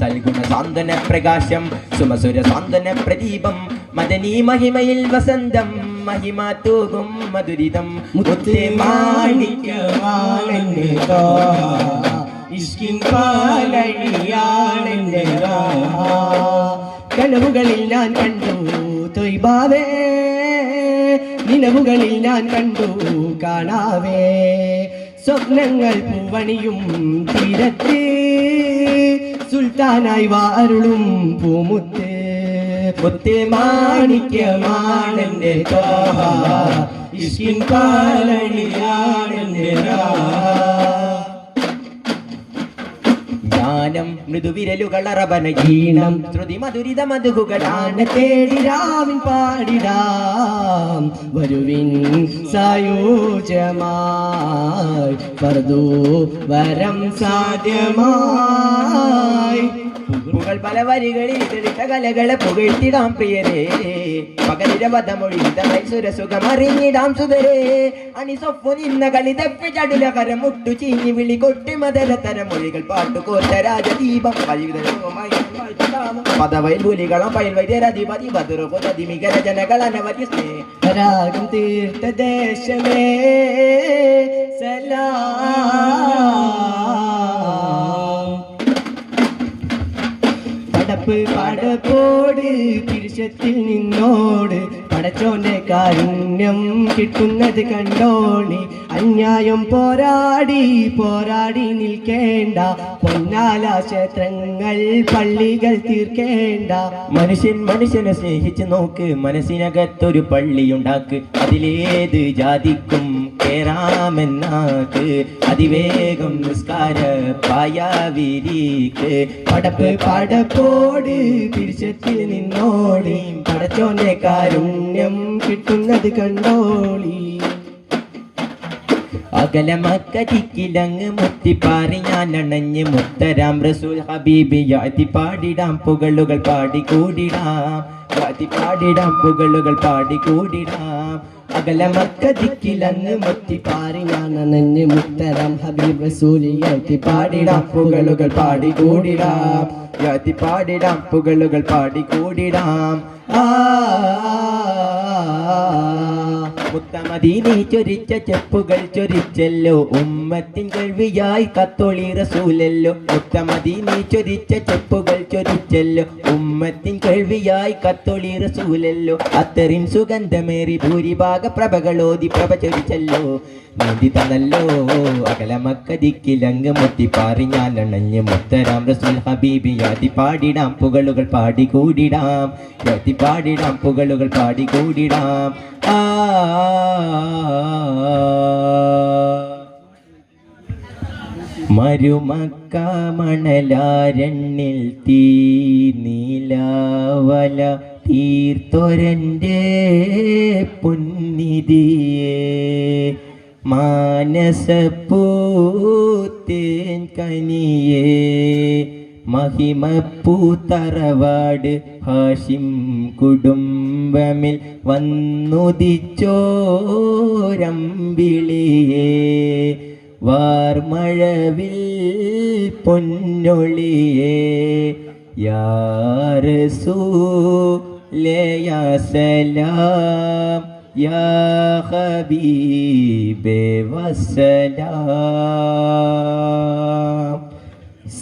സൽഗുണ സാന്ത്വന പ്രകാശം സുമസുര സാന്ത്വന പ്രദീപം മദനീ മഹിമയിൽ വസന്തം മഹിമ തൂകും മധുരിതം. മുത്തേ തോഹ ഇഷ്കിൻ പാലണിയാണെന്റെ രാഹ കനവുകളിൽ ഞാൻ കണ്ടു തൊയ്ബാവേ. നിലവുകളിൽ ഞാൻ കണ്ടു കാണാവേ. സ്വപ്നങ്ങൾ പൂവണിയും തീരത്ത്. സുൽത്താനായി വാരുളും പൂമുത്തേ. മുത്ത് മാണിക്യമാണെന്റെ ഇഷ്കിൻ പാലണിയാണെന്റെ രാഹ ജ്ഞാനം മൃദുവിരലുകൾ അറബന ഈണം ശ്രുതി മധുരിത മധുഹുകളാണ് തേടിരാവിൻ തേടി രാവിൻ പാടിടാം. വരുവിൻ സായോജമായി പർദു വരം സാധ്യമായി. പുകൾ പല വരികളിൽ തെളിത്ത കലകളെ പുകഴ്ത്തിടാം പ്രിയരേ. പകലിരവധമൊഴി സുരസുഖം അറിഞ്ഞിടാം സുതരേ. അണിസൊപ്പു നിന്ന കളി തെപ്പി ചടുല കരം മുട്ടു ചീഞ്ഞി വിളി കൊട്ടി മതര തരമൊഴികൾ പാട്ടുകോത്ത രാജദീപം പദവയൽ പുലികളം പയൽ വൈദ്യരധിപതി ബദുറു പുതതി മികര ജനകൾ അനവധി സ്നേഹ രാഗം തീർത്ത ദേശമേ സലാം പടപ്പ് പടപ്പോട് തിരിച്ചത്തിൽ നിന്നോട് പടച്ചോന്റെ കാരുണ്യം കിട്ടുന്നത് കണ്ടോണി. അന്യായം പോരാടി പോരാടി നിൽക്കേണ്ട. പൊന്നാല ക്ഷേത്രങ്ങൾ പള്ളികൾ തീർക്കേണ്ട. മനുഷ്യൻ മനുഷ്യനെ സ്നേഹിച്ച് നോക്ക്. മനസ്സിനകത്തൊരു പള്ളിയുണ്ടാക്ക്. അതിലേത് ജാതിക്കും കേറാമെന്നാക്ക്. അതിവേഗം നിസ്കാര പായാവിരിക്ക്. പടപ്പ് പടപ്പോട് തിരിച്ചത്തിൽ നിന്നോടി. പടച്ചോന്റെ കാരുണ്യം കിട്ടുന്നത് കണ്ടോളി. അകലമക്കരിക്കിലങ്ങ് മുത്തിപ്പാറി ഞാൻ അണഞ്ഞ് മുത്തരാം റസൂൽ ഹബീബി യാതി പാടിടാം പുകളുകൾ പാടി കൂടിടാം യാതി പാടിടാം പുകളുകൾ പാടി കൂടിടാം അകലമക്കതിക്കിലങ്ങ് മുത്തിപ്പാറി ഞാൻ അണഞ്ഞ് മുത്തരാം ഹബീബ് റസൂലി ജാതി പാടിടാം പുകളുകൾ പാടി കൂടിടാം യാതി പാടിടാം പുകളുകൾ പാടി കൂടിടാം ആ മുത്തമദീനി ചൊരിച്ച ചെപ്പുകൾ ചൊരിച്ചല്ലോ. ഉമ്മത്തിൻ കേൾവിയായി കത്തോളി റസൂലല്ലോ. മുത്തമദീനി ചൊരിച്ച ചെപ്പുകൾ ചൊരിച്ചല്ലോ. ഉമ്മത്തിൻ കേൾവിയായി കത്തോളി റസൂലല്ലോ. അത്തറിൻ സുഗന്ധമേറി ഭൂരിഭാഗ പ്രഭകളോതി പ്രഭ ചൊരിച്ചല്ലോ. നീന്തി തന്നല്ലോ അകലമക്കതിക്കിലങ്ങ് മുത്തിപ്പാറി ഞാൻ അണഞ്ഞ് മുത്തരാം റസൂൽ ഹബീബി. യാതി പാടിടാം പുകളുകൾ പാടി കൂടിടാം യാതി പാടിടാം പുകളുകൾ പാടി കൂടിടാം ആ മരുമക്ക മണലാരണ്ണിൽ തീ നീലാവല തീർത്തൊരന്റെ പൊന്നിതിയേ. മാനസപ്പൂത്തേൻ കനിയേ. മഹിമപ്പൂത്തറവാട് ഹാഷിം കുടുംബമിൽ വന്നുദിച്ചോരമ്പിളിയേ വാർമഴവിൽ പൊന്നൊളിയേ. യാ സലാം യാ ഹബീബേ വസ്സലാം.